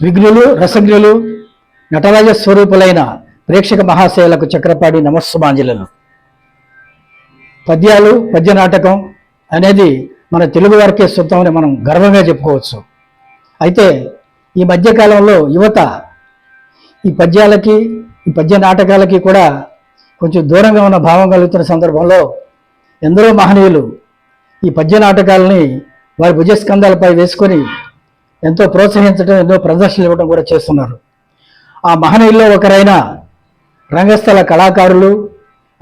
విఘ్నులు రసజ్ఞులు నటరాజ స్వరూపులైన ప్రేక్షక మహాశయులకు చక్రపాడి నమస్సుమాంజలను. పద్యాలు పద్య నాటకం అనేది మన తెలుగు వారికే సొంతమని మనం గర్వంగా చెప్పుకోవచ్చు. అయితే ఈ మధ్యకాలంలో యువత ఈ పద్యాలకి ఈ పద్య నాటకాలకి కూడా కొంచెం దూరంగా ఉన్న భావం కలుగుతున్న సందర్భంలో ఎందరో మహనీయులు ఈ పద్య నాటకాలని వారి భుజస్కంధాలపై వేసుకొని ఎంతో ప్రోత్సహించడం ఎన్నో ప్రదర్శనలు ఇవ్వడం కూడా చేస్తున్నారు. ఆ మహనీయుల్లో ఒకరైన రంగస్థల కళాకారులు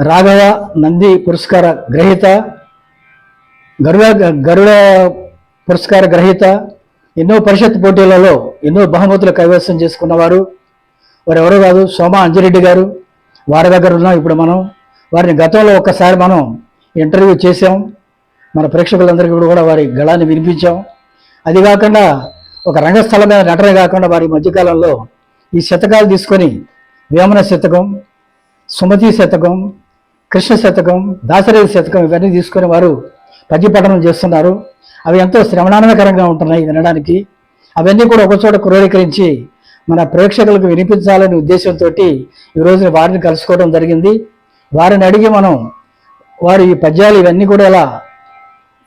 రాఘవ నంది పురస్కార గ్రహీత గరుడ గరుడ పురస్కార గ్రహీత ఎన్నో పరిషత్ పోటీలలో ఎన్నో బహుమతులు కైవసం చేసుకున్నవారు. వారు ఎవరో కాదు సోమ అంజిరెడ్డి గారు. వారి దగ్గర ఉన్నాం ఇప్పుడు మనం. వారిని గతంలో ఒక్కసారి మనం ఇంటర్వ్యూ చేసాం మన ప్రేక్షకులందరికీ కూడా వారి గళాన్ని వినిపించాం. అది కాకుండా ఒక రంగస్థలం మీద నటనే కాకుండా వారి మధ్యకాలంలో ఈ శతకాలు తీసుకొని వేమన శతకం సుమతి శతకం కృష్ణ శతకం దాశరథి శతకం ఇవన్నీ తీసుకొని వారు పద్యపఠనం చేస్తున్నారు. అవి ఎంతో శ్రవణానందకరంగా ఉంటున్నాయి వినడానికి. అవన్నీ కూడా ఒకచోట క్రోడీకరించి మన ప్రేక్షకులకు వినిపించాలనే ఉద్దేశంతో ఈ రోజున వారిని కలుసుకోవడం జరిగింది. వారిని అడిగి మనం వారు ఈ పద్యాలు ఇవన్నీ కూడా ఎలా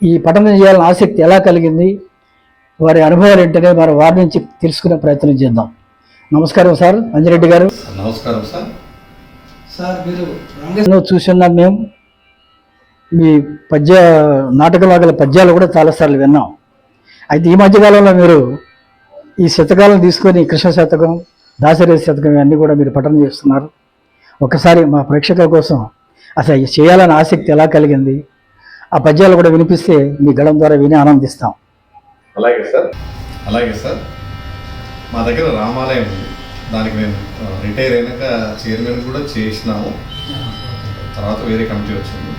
ఈ పఠనం చేయాలని ఆసక్తి ఎలా కలిగింది? వారి అనుభవాలు ఏంటనే మరి వారి నుంచి తెలుసుకునే ప్రయత్నం చేద్దాం. నమస్కారం సార్ అంజిరెడ్డి గారు. నమస్కారం సార్. సార్ మీరు చూసున్నాం మేము. మీ పద్య నాటకంలో గల పద్యాలు కూడా చాలాసార్లు విన్నాం. అయితే ఈ మధ్యకాలంలో మీరు ఈ శతకాలను తీసుకొని కృష్ణ శతకం దాశరథి శతకం ఇవన్నీ కూడా మీరు పఠనం చేస్తున్నారు. ఒకసారి మా ప్రేక్షకుల కోసం అసలు చేయాలని ఆసక్తి ఎలా కలిగింది? ఆ పద్యాలు కూడా వినిపిస్తే మీ గళం ద్వారా విని ఆనందిస్తాం. అలాగే సార్. అలాగే సార్. మా దగ్గర రామాలయం ఉంది. దానికి మేము రిటైర్ అయినాక చైర్మన్ కూడా చేసినాము. తర్వాత వేరే కమిటీ వచ్చింది.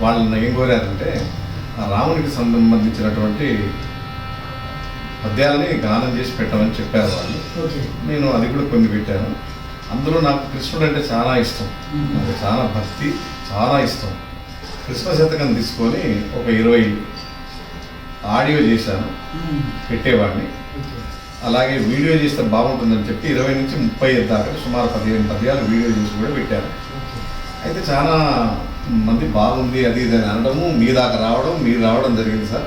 వాళ్ళని ఏం కోరారంటే ఆ రామునికి సంబంధించినటువంటి పద్యాలని గానం చేసి పెట్టమని చెప్పారు వాళ్ళు. నేను అది కూడా కొన్ని పెట్టాను. అందులో నాకు కృష్ణుడు అంటే చాలా ఇష్టం. నాకు చాలా భక్తి చాలా ఇష్టం. కృష్ణ శతకం తీసుకొని ఒక ఇరవై ఆడియో చేశాను. పెట్టేవాడిని. అలాగే వీడియో చేస్తే బాగుంటుందని చెప్పి ఇరవై నుంచి ముప్పై ఐదు దాకా సుమారు పదిహేను పద్యాలు వీడియో చేసి కూడా పెట్టాను. అయితే చాలా మంది బాగుంది అది ఇది అని అనడము మీ దాకా రావడం మీరు రావడం జరిగింది సార్.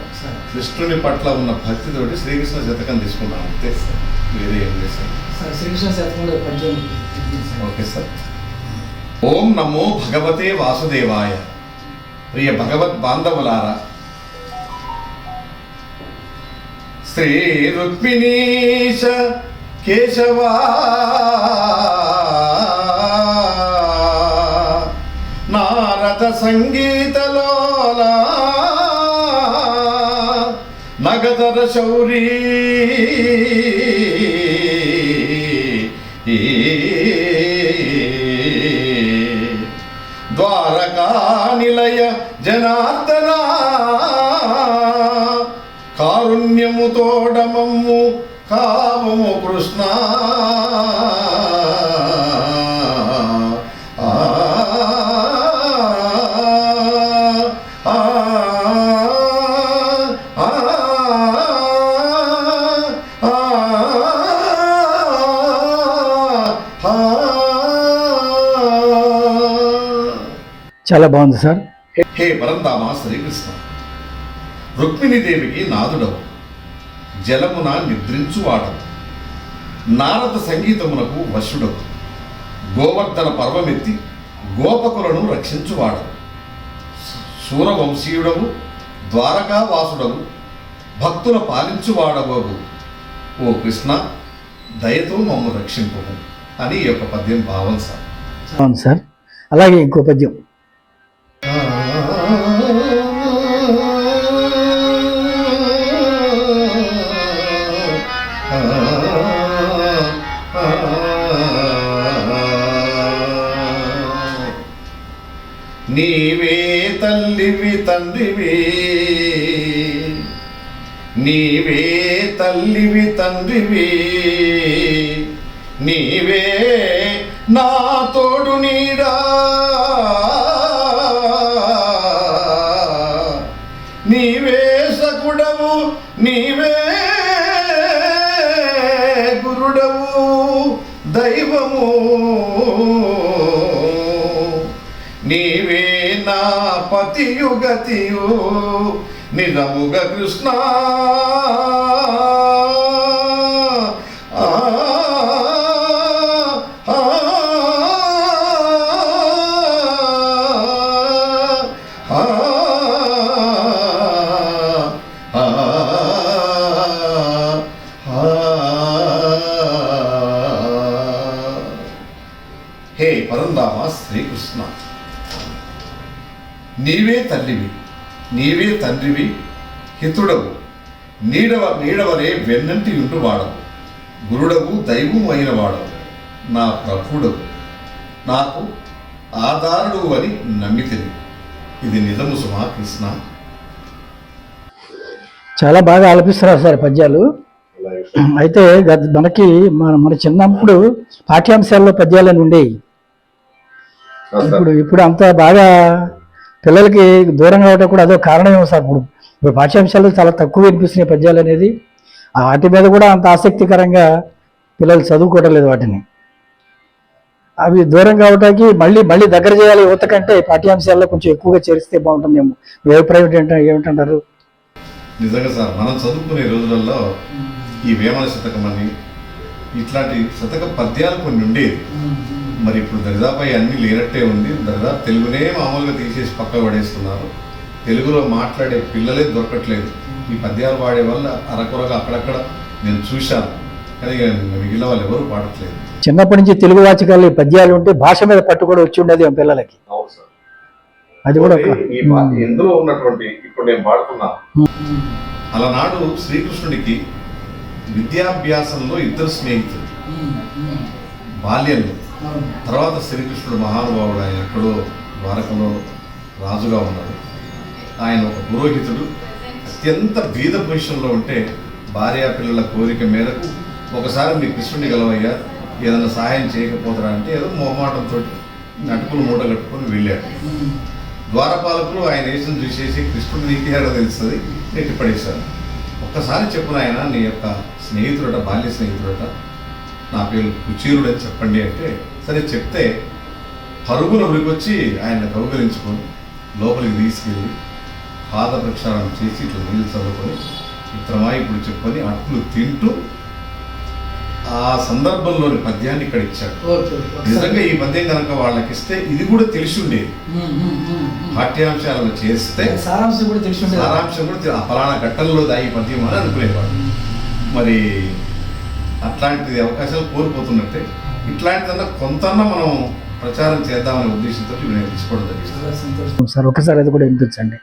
కృష్ణుని పట్ల ఉన్న భక్తితోటి శ్రీకృష్ణ శతకం తీసుకున్నాం. అంతే వేరే ఏం లేదు సార్. శ్రీకృష్ణ శతకంలో పద్యం ఓకే సార్. ఓం నమో భగవతే వాసుదేవాయ. ప్రియ భగవద్ బాంధవులారా శ్రీ రుక్మిణీశ కేశవా. నారద సంగీతలోలా నగదర శౌరీ. ద్వారకా నిలయ జనార్దన కారుణ్యము తోడమమ్ము కామము కృష్ణ చాలా బాగుంది సార్ హే పరంధామ శ్రీకృష్ణ రుక్మిణీదేవికి నాదుడవు జలమున నిద్రించువాడవు నారద సంగీతమునకు వశుడవు. గోవర్ధన పర్వమెత్తి గోపకులను రక్షించువాడవు సూరవంశీయుడవు ద్వారకావాసుడవు భక్తుల పాలించువాడవవు ఓ కృష్ణ దయతో మమ్ము రక్షింపు అని ఈ యొక్క పద్యం భావం సార్. అవును సార్. అలాగే ఇంకో పద్యం. నీవే తల్లివి తండ్రివి నీవే తల్లివి తండ్రివి నీవే నా తోడు నీడా. పతియుగతియు నిజముగ కృష్ణ ఆ, నీవే తల్లివి నీవే తండ్రివి హితుడవు. నీడవ నీడవలే వెన్నంటి ఉంటువాడవు గురుడవు దైవము అయిన వాడవు నా ప్రభుడవు. నాకు ఆధారుడు అని నమ్మితిని. ఇది నిజము సుమా కృష్ణ. చాలా బాగా ఆలపిస్తున్నారు సార్ పద్యాలు. అయితే మనకి మన మన చిన్నప్పుడు పాఠ్యాంశాల్లో పద్యాలని ఉండేవి ఇప్పుడు ఇప్పుడు అంత బాగా పిల్లలకి దూరం కావటం కూడా అదో కారణమేమో సార్. ఇప్పుడు ఇప్పుడు పాఠ్యాంశాలు చాలా తక్కువ వినిపిస్తున్నాయి పద్యాలు అనేది ఆ వాటి మీద కూడా అంత ఆసక్తికరంగా పిల్లలు చదువుకోవడం లేదు వాటిని. అవి దూరం కావటానికి మళ్ళీ మళ్ళీ దగ్గర చేయాలి యువత కంటే పాఠ్యాంశాల్లో కొంచెం ఎక్కువగా చేరిస్తే బాగుంటుందేమో. మీ అభిప్రాయం ఏంట ఏమిటంటారు? నిజంగా సార్ మనం చదువుకునే రోజులలో ఈ వేమన శతకం అని ఇట్లాంటి శతక పద్యాలు కొన్ని ఉండేది మరి ఇప్పుడు దరిదాపు అన్నీ లేనట్టే ఉంది. దరిదాపు తెలుగునే మామూలుగా తీసేసి పక్క పడేస్తున్నారు. తెలుగులో మాట్లాడే పిల్లలే దొరకట్లేదు. ఈ పద్యాలు పాడే వల్ల అరకొరగా అక్కడక్కడ నేను చూశాను. కానీ మిగిలిన వాళ్ళు ఎవరు పాడట్లేదు. చిన్నప్పటి నుంచి తెలుగు వాచకాలు ఈ పద్యాలు ఉంటే భాష మీద పట్టు కూడా వచ్చి ఉండేది పిల్లలకి? అవును సార్. అది కూడా ఎందులో ఉన్నటువంటి ఇప్పుడు నేను పాడుతున్నా. అలనాడు శ్రీకృష్ణుడికి విద్యాభ్యాసంలో ఇద్దరు స్నేహితులు. బాల్యంలో. తర్వాత శ్రీకృష్ణుడు మహానుభావుడు ఆయన ఎక్కడో ద్వారకలో రాజుగా ఉన్నాడు. ఆయన ఒక పురోహితుడు. అత్యంత బీద పొజిషన్లో ఉంటే భార్యా పిల్లల కోరిక మేరకు ఒకసారి మీ కృష్ణుడిని గలవయ్యా ఏదైనా సహాయం చేయకపోతారా అంటే ఏదో మొహమాటంతో నటుకులు మూట కట్టుకొని వెళ్ళాడు ద్వారపాలకులు ఆయన వేసిన చూసేసి కృష్ణుడు నీతి తెలుస్తుంది నెట్టి పడేశారు. ఒక్కసారి చెప్పున ఆయన నీ యొక్క స్నేహితుడట బాల్య స్నేహితుడట నా పేరు కుచీరుడు అని చెప్పండి అంటే సరే చెప్తే పరుగున ఉరికొచ్చి ఆయన కౌగలించుకొని లోపలికి తీసుకెళ్ళి పాద ప్రక్షాళన చేసి ఇట్లా నీళ్ళు చదువుకొని మిత్రమా ఇప్పుడు చెప్పుకొని అట్లు తింటూ ఆ సందర్భంలోని పద్యాన్ని ఇక్కడ ఇచ్చాడు. నిజంగా ఈ పద్యం కనుక వాళ్ళకి ఇస్తే ఇది కూడా తెలిసి ఉండేది పాఠ్యాంశాలను చేస్తే సారాంశం కూడా తెలిసి. సారాంశం కూడా ఫలానా ఘట్టంలో దాగి పద్యం అని అనుకునేవాడు. మరి అట్లాంటిది అవకాశాలు కోల్పోతున్నట్టే. ఇట్లాంటిదన్నా కొంతన్నా మనం ప్రచారం చేద్దామనే ఉద్దేశంతో నేను తీసుకోవడం జరిగింది. సార్ ఒకసారి అది కూడా వినిపించండి.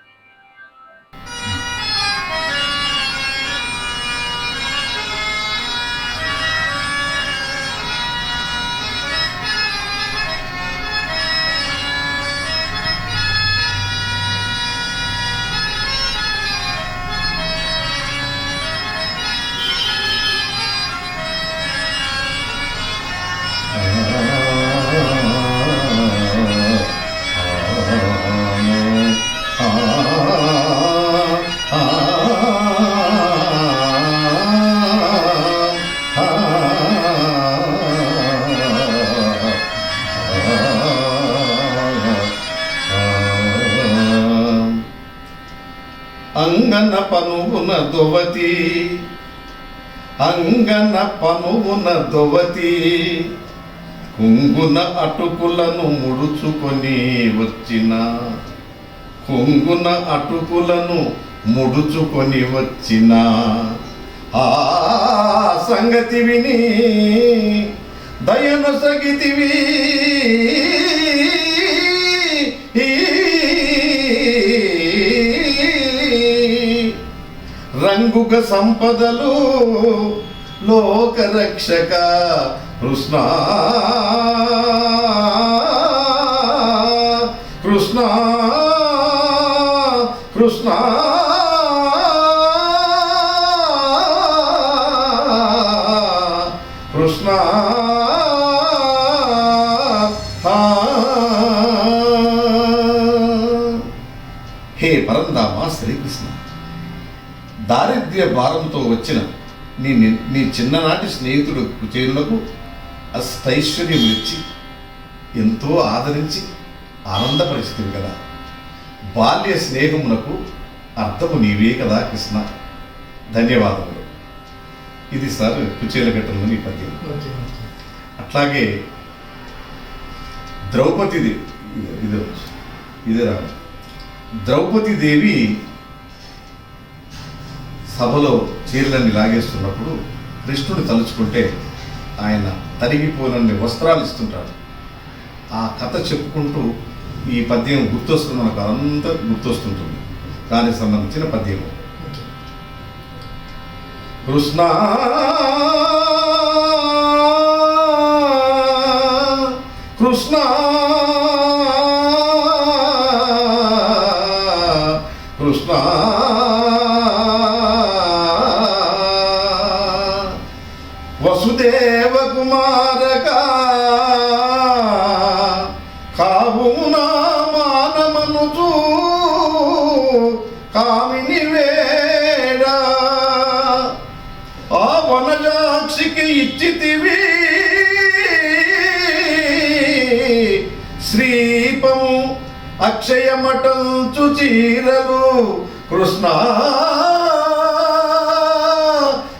దువతి అంగన పనువున దువతి కుంగున అటుకులను ముడుచుకొని వచ్చిన కుంగున అటుకులను ముడుచుకొని వచ్చిన. ఆ సంగతి విని దయను సగితివి రంగుగ సంపదలు లోకరక్షక రక్షక కృష్ణ. కృష్ణ. కృష్ణ. దారిద్ర్య భారంతో వచ్చిన నీ ని- చిన్ననాటి స్నేహితుడు కుచేరులకు అష్టైశ్వర్యం ఇచ్చి ఎంతో ఆదరించి ఆనందపరిచితివి కదా. బాల్య స్నేహమునకు అర్థము నీవే కదా కృష్ణ. ధన్యవాదములు. ఇది సార్ కుచేల ఘట్టంలోని పద్యం. అట్లాగే ద్రౌపది ఇదే ఇదే. రా ద్రౌపది దేవి సభలో చీరలన్నీ లాగేస్తున్నప్పుడు కృష్ణుడు తలుచుకుంటే ఆయన తరిగిపోనన్ని వస్త్రాలు ఇస్తుంటాడు. ఆ కథ చెప్పుకుంటూ ఈ పద్యం గుర్తొస్తుంది మనకు అంతా గుర్తొస్తుంటుంది. దానికి సంబంధించిన పద్యం. కృష్ణ కృష్ణ కృష్ణ వసుదేవ కుమారక కావునా మానమనుచు కామిని వేడా. ఆ వనజాక్షికి ఇచ్చితివి శ్రీపము అక్షయమటంచు చీరలు. కృష్ణ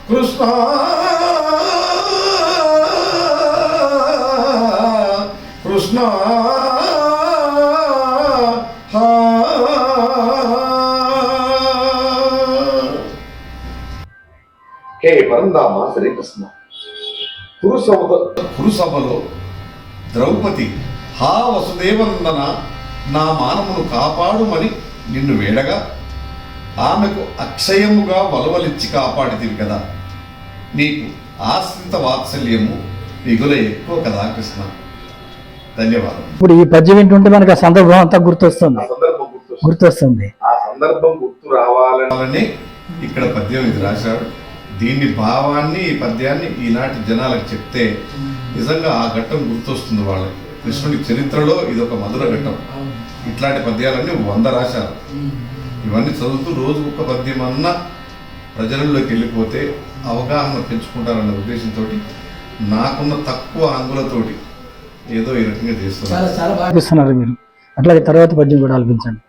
కృష్ణ. కృష్ణ. హే పరందామ శ్రీకృష్ణ? పురుషవత కురుసభలో ద్రౌపది హా వసుదేవందన నా మానమును కాపాడుమని నిన్ను వేడగా ఆమెకు అక్షయముగా వలవలిచ్చి కాపాడితివి కదా. నీకు ఆశ్రిత వాత్సల్యము మిగుల ఎక్కువ కదా కృష్ణ. ధన్యవాదం ఇప్పుడు ఈ పద్యం వింటుంటే మనకు ఆ సందర్భం అంతా ఆ గుర్తొస్తుంది. గుర్తొస్తుంది. ఆ సందర్భం గుర్తు రావాలని ఇక్కడ పద్యం ఇది రాశాడు దీన్ని భావాన్ని ఈ పద్యాన్ని ఈనాటి జనాలకు చెప్తే నిజంగా ఆ ఘట్టం గుర్తొస్తుంది వాళ్ళకి. కృష్ణుడి చరిత్రలో ఇది ఒక మధుర ఘట్టం. ఇట్లాంటి పద్యాలన్నీ వంద రాశారు. ఇవన్నీ చదువుతూ రోజు ఒక పద్యం అన్నా ప్రజలలోకి వెళ్ళిపోతే అవగాహన పెంచుకుంటారన్న ఉద్దేశంతో నాకున్న తక్కువ అంగులతోటి ఏదో ఈ రకంగా చేస్తున్నారు. చాలా మీరు. అట్లాగే తర్వాత పద్యం కూడా ఆలపించండి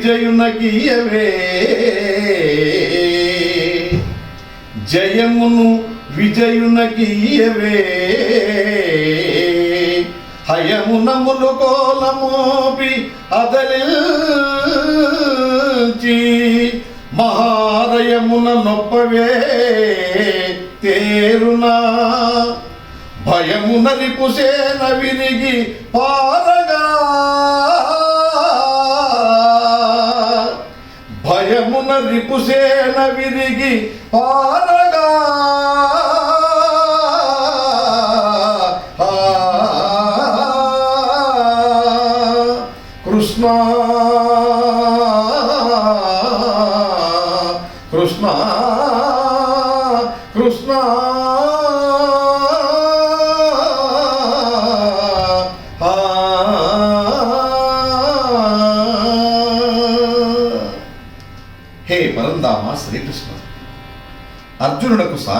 విజయునకియవే జయమును విజయునకియవే హయమునములు కోలమోపి అదలించి మహారయమున నొప్పవే తేరునా. భయమున రిపుసేన విరిగి పార రిపుసేన విరిగి పారగా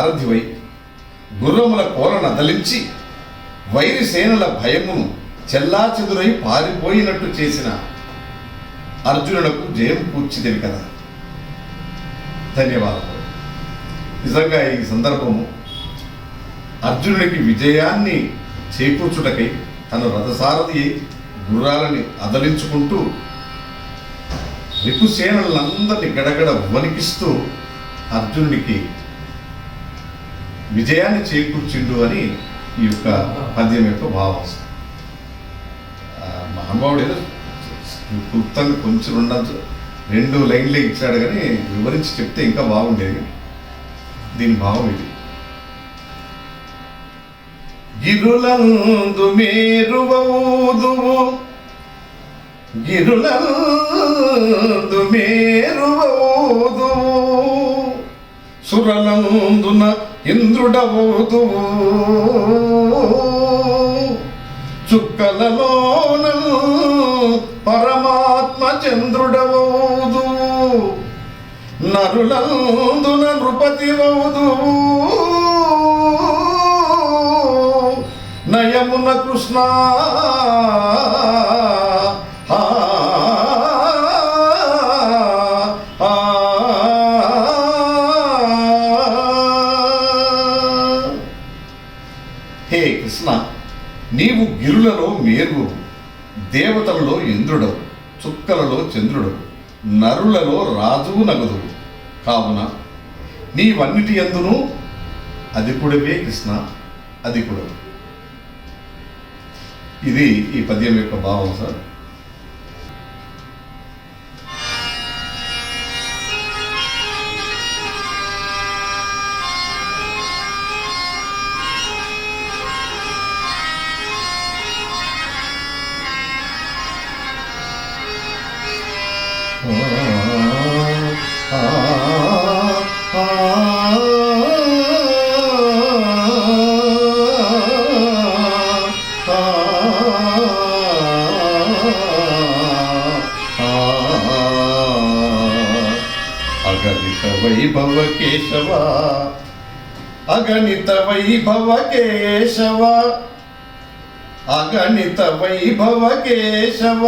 సారథివై గుర్రముల కోరన దలించి వైరి సేనల భయమును చెల్లాచెదురై పారిపోయినట్టు చేసిన అర్జునుడకు జయం కూర్చిదివి కదా. ధన్యవాదాలు నిజంగా ఈ సందర్భము అర్జునుడికి విజయాన్ని చేకూర్చుటకై తన రథసారథి గుర్రాలని అదలించుకుంటూ రిపుసేనలందరినీ గడగడ వణికిస్తూ అర్జునుడికి విజయాన్ని చేకూర్చిండు అని ఈ యొక్క పద్యం యొక్క భావం. మహానుభావుడు ఏదో క్లుప్తంగా కొంచెం ఉండదు రెండు లైన్లే ఇచ్చాడు కానీ వివరించి చెప్తే ఇంకా బాగుండేది. దీని భావం ఇది. గిరులందు మేరువూదువు గిరులందు మేరువూదువు సురలందున ఇంద్రుడవూదువు. చుక్కలలోను పరమాత్మ చంద్రుడవూదు నరులందున నృపతి నయమున కృష్ణ దేవతలలో ఇంద్రుడవు చుక్కలలో చంద్రుడవు నరులలో రాజువు నగదువు. కావున నీవన్నిటి ఎందును అధికుడవే కృష్ణ అధికుడవు. ఇది ఈ పద్యం యొక్క భావం సార్. వైభవ కేశవ అగణిత వైభవ కేశవ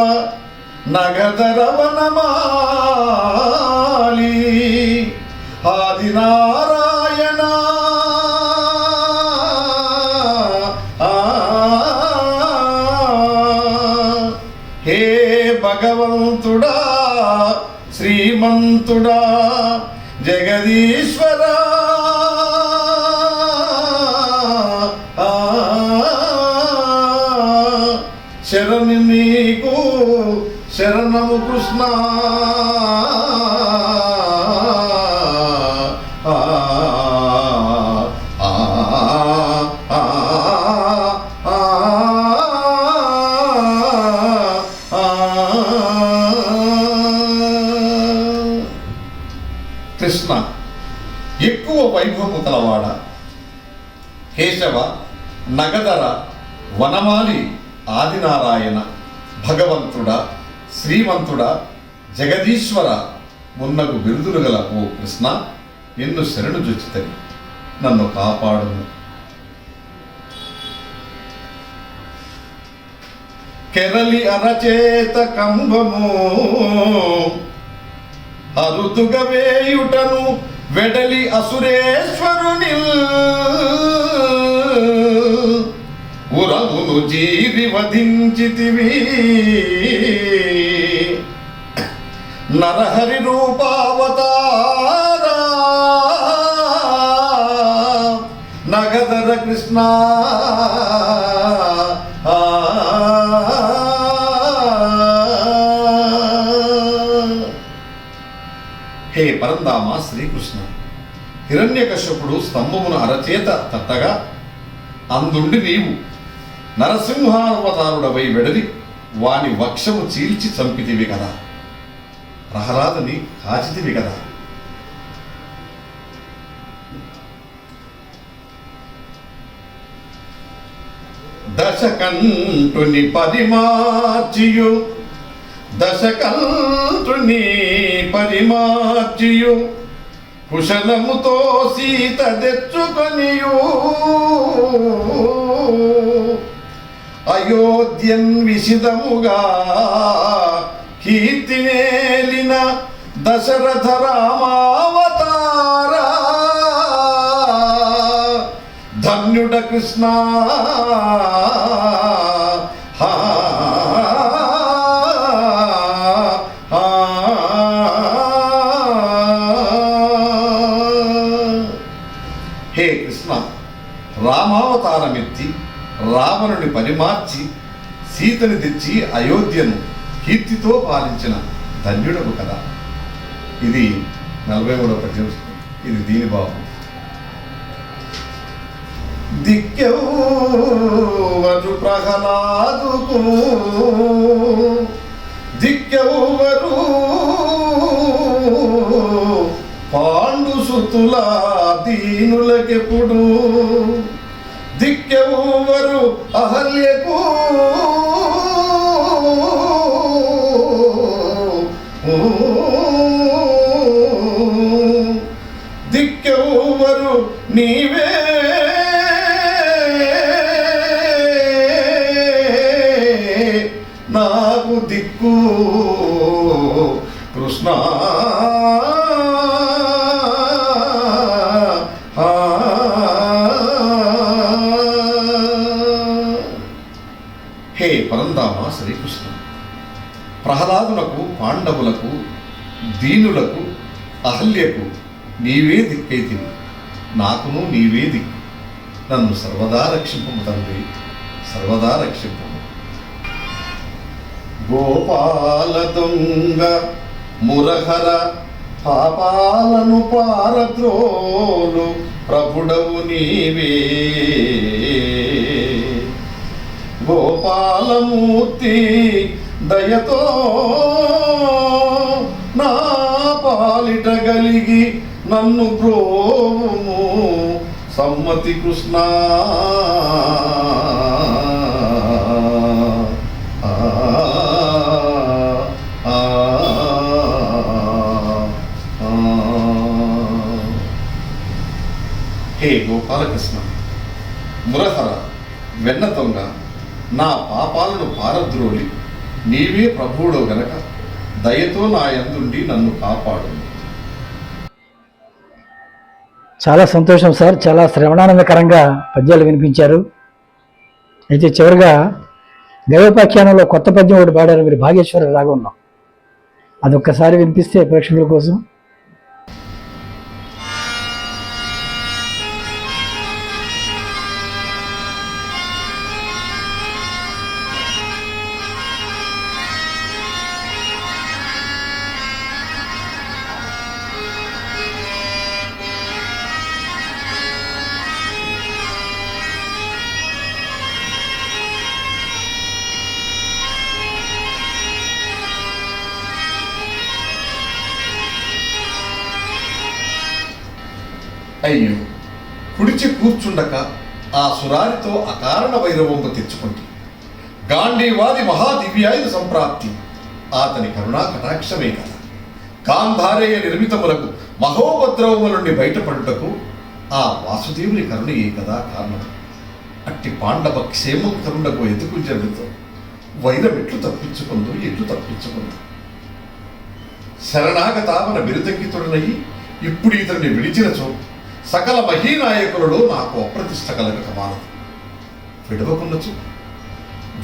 నగదరవనమాలి ఆదినారాయణ. హే భగవంతుడా శ్రీమంతుడా జగదీశ్వ కృష్ణ ఆ, ఆ, కృష్ణ ఎక్కువ వైభవము కలవాడ. కేశవ నగదర వనమాలి ఆదినారాయణ భగవంతుడా? శ్రీమంతుడా జగదీశ్వర మున్నకు బిరుదులు గల ఓ కృష్ణ ఎన్ను శరణు జొచ్చితని నన్ను కాపాడుము. కెరలి అరచేత కంభము అరుతుగ వేయుటను వెడలి అసురేశ్వరుని ఉరమును జీవి వధించితివి. నరహరి రూపావతారా. నగదర కృష్ణ. హే పరందామ శ్రీకృష్ణ హిరణ్యకశ్యపుడు స్తంభమును అరచేత తట్టగా అందుండి నీవు నరసింహావతారుడవై వెడలి వాని వక్షము చీల్చి చంపితివి కదా. ప్రహ్లాదని కాచితివి కదా. దశకంఠుని పరిమార్చియు పది పరిమార్చియు కుశలముతో సీత తెచ్చుకొనియు అయోధ్యన్ కీర్తి కీర్తినేలిన దశరథ రామావతార. ధన్యుడ కృష్ణ. పరిమార్చి సీతని తెచ్చి అయోధ్యను కీర్తితో పాలించిన ధన్యుడకు కదా. ఇది నలభై మూడవ పద్యం. ఇది దీని భావం. దిక్కెవ్వరు ప్రహ్లాదుకు దిక్కెవ్వరు పాండు సుతుల దీనులకెప్పుడు? దిక్కెవ్వరు అహల్యకు. దిక్కెవ్వరు నీవే. నాకు దిక్కు. కృష్ణ ప్రహ్లాదునకు పాండవులకు దీనులకు అహల్యకు నీవే దిక్కైతివి నాకును నీవే దిక్కు. నన్ను సర్వదా రక్షింపము తండ్రి సర్వదా రక్షింపము. గోపాల దొంగ మురహర పాపాలను పారద్రోలు ప్రభుడవు నీవే. గోపాలమూర్తి దయతో నా పాలిట గలిగి నన్ను బ్రోము సమ్మతి కృష్ణ. హే గోపాలకృష్ణ మురహర వెన్న దొంగ నా పాపాలను పారద్రోలి. నీవే ప్రభువుడు గనక దయతో నా ఎందుండి నన్ను కాపాడు. చాలా సంతోషం సార్. చాలా శ్రవణానందకరంగా పద్యాలు వినిపించారు. అయితే చివరిగా దైవపాఖ్యానంలో కొత్త పద్యం ఒకటి పాడారు. మీరు భాగేశ్వర ఉన్నాం అదొక్కసారి వినిపిస్తే ప్రేక్షకుల కోసం అయ్యో. కుడిచి కూర్చుండక ఆ సురారితో అకారణ వైరవంబు తెచ్చుకుంది. గాంధీవాది మహాదివ్యాయుధ సంప్రాప్తి. అతని కరుణా కటాక్షమే కదా. గాంధారేయ నిర్మితములకు మహోపద్రవము నుండి బయటపడుటకు ఆ వాసుదేవుని కరుణయే కదా కారణం. అట్టి పాండవ క్షేమం కరుణకు ఎదుకుంజనుతో వైరం ఎట్లు తప్పించుకుందో ఎట్లు తప్పించుకుందో? శరణాగతామన బిరుదంకితుడనయ్యి ఇప్పుడు ఇతన్ని విడిచినచో సకల మహీనాయకులలో నాకు అప్రతిష్ట కలగక మానదు విడవకున్నచో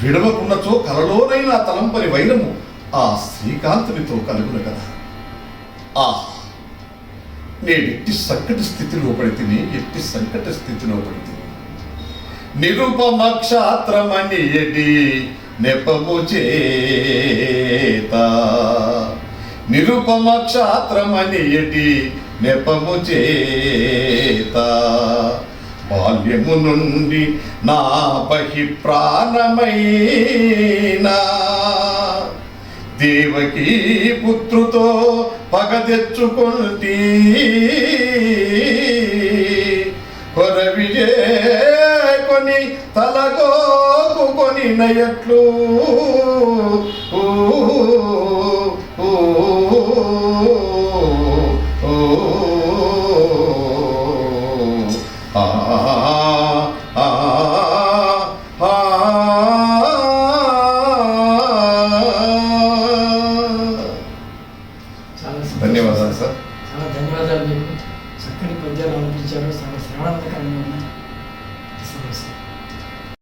విడవకున్నచో కలలోనైనా తలంపని వైరము ఆ శ్రీకాంతునితో కలుగును కదా. ఆ నేనెట్టి సంకట స్థితిలో పడితిని ఎట్టి సంకట స్థితిలో పడితిని నిరుపమక్షాత్రమని ఎడి నెపము చేత. నిరుపమక్షాత్రమని ఎడి నెపము చేత బాల్యము నుండి నా పహి ప్రాణమైనా దేవకీ పుత్రుతో పగ తెచ్చుకుంటీ కొరవిజే కొని తలగోకు కొని నయట్లు